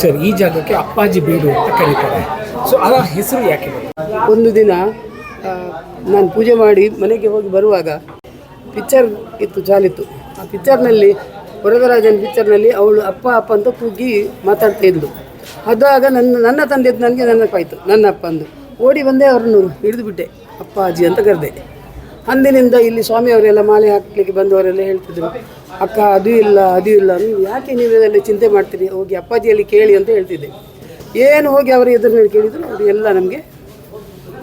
Sir, ಈ ಜಾಗಕ್ಕೆ ಅಪ್ಪಾಜಿ ಬೀಡು ಅಂತ ಕರೀತಾರೆ. ಸೊ ಅದರ ಹೆಸರು ಯಾಕೆ? ಒಂದು ದಿನ ನಾನು ಪೂಜೆ ಮಾಡಿ ಮನೆಗೆ ಹೋಗಿ ಬರುವಾಗ ಪಿಕ್ಚರ್ ಇತ್ತು ಚಾಲಿತ್ತು ಆ ಪಿಕ್ಚರ್ನಲ್ಲಿ ವರದರಾಜನ್ ಪಿಕ್ಚರ್ನಲ್ಲಿ ಅವಳು ಅಪ್ಪ ಅಪ್ಪ ಅಂತ ಕೂಗಿ ಮಾತಾಡ್ತಾ ಇದ್ಲು. ಅದಾಗ ನನ್ನ ನನ್ನ ತಂದೆದ್ದು ನನಗೆ ನೆನಪಾಯಿತು. ನನ್ನ ಅಪ್ಪ ಅಂದು, ಓಡಿ ಬಂದೆ ಅವರನ್ನು ಹಿಡಿದು ಬಿಟ್ಟೆ, ಅಪ್ಪಾಜಿ ಅಂತ ಕರೆದೆ. ಅಂದಿನಿಂದ ಇಲ್ಲಿ ಸ್ವಾಮಿಯವರೆಲ್ಲ ಮಾಲೆ ಹಾಕ್ಲಿಕ್ಕೆ ಬಂದವರೆಲ್ಲ ಹೇಳ್ತಿದ್ರು. ಅಕ್ಕ ಅದು ಇಲ್ಲ ಅದು ಇಲ್ಲ. ನೀವು ಯಾಕೆ ನೀವು ಇದೆಲ್ಲ ಚಿಂತೆ ಮಾಡ್ತೀರಿ? ಹೋಗಿ ಅಪ್ಪಾಜಿಯಲ್ಲಿ ಕೇಳಿ ಅಂತ ಹೇಳ್ತಿದ್ದೆ. ಏನು ಹೋಗಿ ಅವರ ಎದುರಿನಲ್ಲಿ ಕೇಳಿದ್ರು ಅವರು ಎಲ್ಲ ನಮಗೆ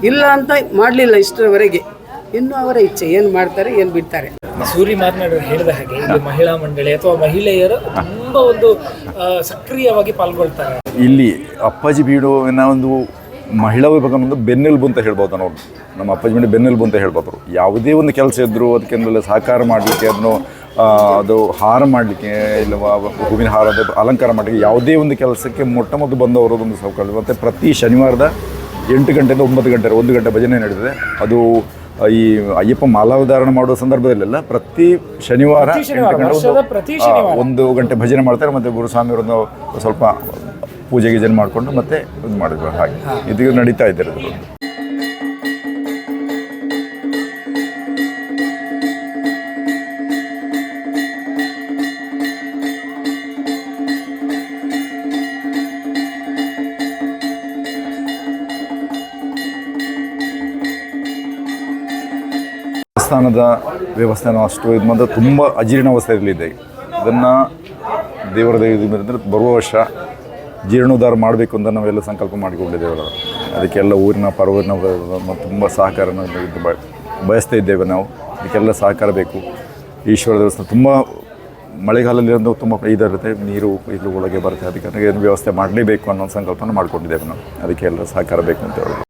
ಇಲ್ಲ ಅಂತ ಮಾಡಲಿಲ್ಲ ಇಷ್ಟರವರೆಗೆ. ಇನ್ನು ಅವರ ಇಚ್ಛೆ ಏನು ಮಾಡ್ತಾರೆ ಏನು ಬಿಡ್ತಾರೆ. ಸೂರಿ ಮಾತನಾಡೋರು ಹೇಳಿದ ಹಾಗೆ ಇಲ್ಲಿ ಮಹಿಳಾ ಮಂಡಳಿ ಅಥವಾ ಮಹಿಳೆಯರು ತುಂಬ ಒಂದು ಸಕ್ರಿಯವಾಗಿ ಪಾಲ್ಗೊಳ್ತಾರೆ. ಇಲ್ಲಿ ಅಪ್ಪಾಜಿ ಬೀಡುವಿನ ಒಂದು ಮಹಿಳಾ ವಿಭಾಗ ಒಂದು ಬೆನ್ನೆಲುಬು ಅಂತ ಹೇಳ್ಬೋದು ನಾವು ನಮ್ಮ ಅಪ್ಪಾಜಿ ಮನೆ ಬೆನ್ನೆಲುಬು ಅಂತ ಹೇಳ್ಬೋದು ಯಾವುದೇ ಒಂದು ಕೆಲಸ ಇದ್ದರೂ ಅದಕ್ಕೆ ಸಹಕಾರ ಮಾಡಲಿಕ್ಕೆ ಅದನ್ನು ಅದು ಹಾರ ಮಾಡಲಿಕ್ಕೆ ಇಲ್ಲ ಹೂವಿನ ಹಾರ ಅಲಂಕಾರ ಮಾಡಲಿಕ್ಕೆ ಯಾವುದೇ ಒಂದು ಕೆಲಸಕ್ಕೆ ಮೊಟ್ಟ ಮೊದಲು ಬಂದವರು ಒಂದು ಸೌಕರ್ಯ. ಮತ್ತು ಪ್ರತಿ ಶನಿವಾರದ ಎಂಟು ಗಂಟೆಯಿಂದ ಒಂಬತ್ತು ಗಂಟೆ ಒಂದು ಗಂಟೆ ಭಜನೆ ನಡೀತದೆ. ಅದು ಈ ಅಯ್ಯಪ್ಪ ಮಾಲಾವಧಾರಣ ಮಾಡುವ ಸಂದರ್ಭದಲ್ಲೆಲ್ಲ ಪ್ರತಿ ಶನಿವಾರ ಪ್ರತಿ ಶನಿವಾರ, ಎಂಟು ಗಂಟೆ ಒಂದು- ಗಂಟೆ ಭಜನೆ ಮಾಡ್ತಾರೆ. ಮತ್ತು ಗುರುಸ್ವಾಮಿಯವರನ್ನು ಸ್ವಲ್ಪ ಪೂಜೆ ಗೀಜೆ ಮಾಡಿಕೊಂಡು ಮತ್ತೆ ಇದು ಮಾಡಿದ್ರು. ಹಾಗೆ. ಇದು ನಡೀತಾ ಇದ್ದಾರೆ ಇದು. ದೇವಸ್ಥಾನದ ವ್ಯವಸ್ಥೆನೂ ಅಷ್ಟು ಇದು ಮಾತ್ರ ತುಂಬ ಅಜೀರ್ಣಾವಸ್ಥೆಯಲ್ಲಿದೆ ಇದನ್ನು ದೇವರ ದಯದಿಂದ ಬರುವ ವರ್ಷ ಜೀರ್ಣೋದ್ಧಾರ ಮಾಡಬೇಕು ಅಂತ ನಾವೆಲ್ಲ ಸಂಕಲ್ಪ ಮಾಡಿಕೊಂಡಿದ್ದೇವೆ ಅದಕ್ಕೆಲ್ಲ ಊರಿನ ಪರ್ವನ ತುಂಬ ಸಹಕಾರನ ಇದು ಬಯಸ್ತಾ ಇದ್ದೇವೆ ನಾವು. ಅದಕ್ಕೆಲ್ಲ ಸಹಕಾರ ಬೇಕು. ಈಶ್ವರ ದೇವಸ್ಥಾನ ತುಂಬ ಮಳೆಗಾಲದಲ್ಲಿ ಒಂದು ತುಂಬ ಇದಿರುತ್ತೆ ನೀರು ಇಲ್ಲಿ ಒಳಗೆ ಬರುತ್ತೆ. ಅದಕ್ಕೆ ಏನು ವ್ಯವಸ್ಥೆ ಮಾಡಲೇಬೇಕು ಅನ್ನೋ ಸಂಕಲ್ಪನ ಮಾಡಿಕೊಂಡಿದ್ದೇವೆ ನಾವು. ಅದಕ್ಕೆ ಎಲ್ಲ ಸಹಕಾರ ಬೇಕು ಅಂತ ಹೇಳೋದು